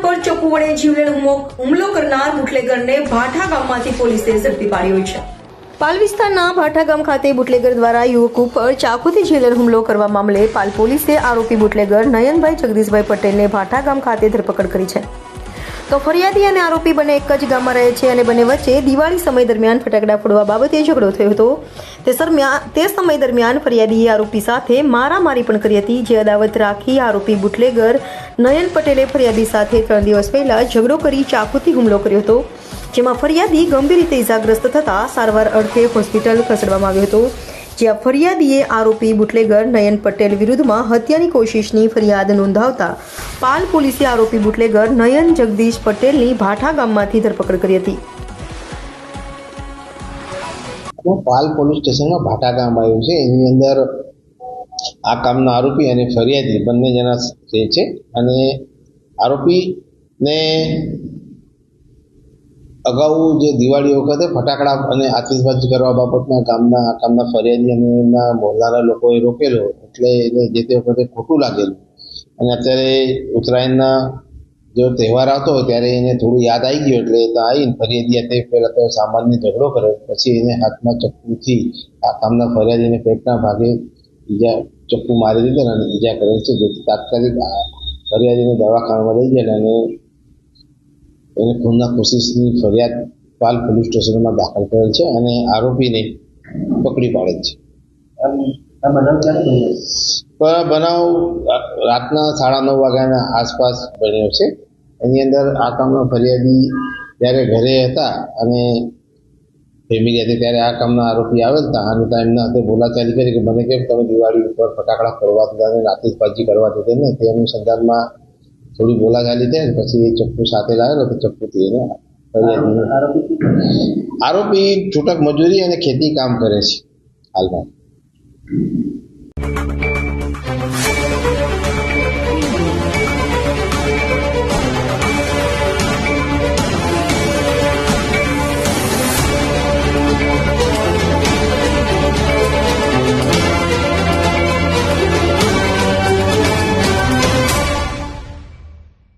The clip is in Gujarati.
ચપ્પુ વડે જીવલેણ હુમલો- હુમલો કરનાર બુટલેગરને ભાઠા ગામમાંથી પોલીસે ઝડપી પાડ્યો છે. પાલ વિસ્તારના ભાઠા ગામ ખાતે બુટલેગર દ્વારા યુવક ઉપર ચાકુથી જીવલેણ હુમલો કરવા મામલે પાલ પોલીસે આરોપી બુટલેગર નયનભાઈ જગદીશભાઈ પટેલને ભાઠા ગામ ખાતે ધરપકડ કરી છે. તો ફરિયાદી અને આરોપી બંને એક જ ગામમાં રહે છે અને બંને વચ્ચે દિવાળી સમય દરમિયાન ફટાકડા ફોડવા બાબતે ઝઘડો થયો હતો. તે સરમ્યા- તે સમય દરમિયાન ફરિયાદીએ આરોપી સાથે મારામારી પણ કરી હતી, જે અદાવત રાખી આરોપી બુટલેગર નયન પટેલે ફરિયાદી સાથે ત્રણ દિવસ પહેલાં ઝઘડો કરી ચાકુથી હુમલો કર્યો હતો, જેમાં ફરિયાદી ગંભીર રીતે ઇજાગ્રસ્ત થતા સારવાર અર્થે હોસ્પિટલ ખસેડવામાં આવ્યો હતો. જ્યાં ફરિયાદીએ આરોપી બુટલેગર નયન પટેલ વિરુદ્ધમાં હત્યાની કોશિશની ફરિયાદ નોંધાવતા પાલ પોલીસે આરોપી બુટલેગર નયન જગદીશ પટેલની ભાઠા ગામમાંથી ધરપકડ કરી હતી. પાલ પોલીસ સ્ટેશનમાં ભાટા ગામ આવ્યું છે. એની અંદર આ કામના આરોપી અને ફરિયાદી બંને જણા છે અને આરોપીને અગાઉ જે દિવાળી વખતે ફટાકડા અને આતિશબાજી કરવા બાબતમાં ગામના ગામના ફરિયાદી અને એમના મોહલ્લાના લોકોએ રોકેલો એટલે એને જે તે વખતે ખોટું લાગેલું. અને અત્યારે ઉત્તરાયણના જો તહેવાર આવતો ત્યારે એને થોડું યાદ આવી ગયું એટલે તો આવીને ફરિયાદી તે પહેલાં તો સામાન્ય ઝઘડો કર્યો પછી એને હાથમાં ચપ્પુથી આ કામના ફરિયાદીને પેટના ભાગે ઈજા, ચપ્પુ મારી દીધા અને ઈજા કરેલ છે, જેથી તાત્કાલિક ફરિયાદીને દવાખાનામાં લઈ જાય અને એને ખૂનના કોશિશની ફરિયાદ પાલ પોલીસ સ્ટેશનમાં દાખલ કરેલ છે અને આરોપીને પકડી પાડેલ છે. બનાવ રાતના સાડા નવ વાગ્યાના આસપાસ બન્યો છે. એની અંદર આ કામના ફરિયાદી જ્યારે ઘરે હતા અને ફેમિલી હતી ત્યારે આ કામના આરોપી આવેલ હતા. અને ત્યાં એમના હાથે બોલાચાલી કરી કે મને કેમ તમે દિવાળી ઉપર ફટાકડા ફોડવા દીધા અને આતિશબાજી કરવા દીધી ને? તે અનુસંધાનમાં થોડી બોલાચાલી થઈ પછી એ ચપ્પુ સાથે લાવેલો તો ચપ્પુથી એને આરોપી છૂટક મજૂરી અને ખેતી કામ કરે છે હાલમાં.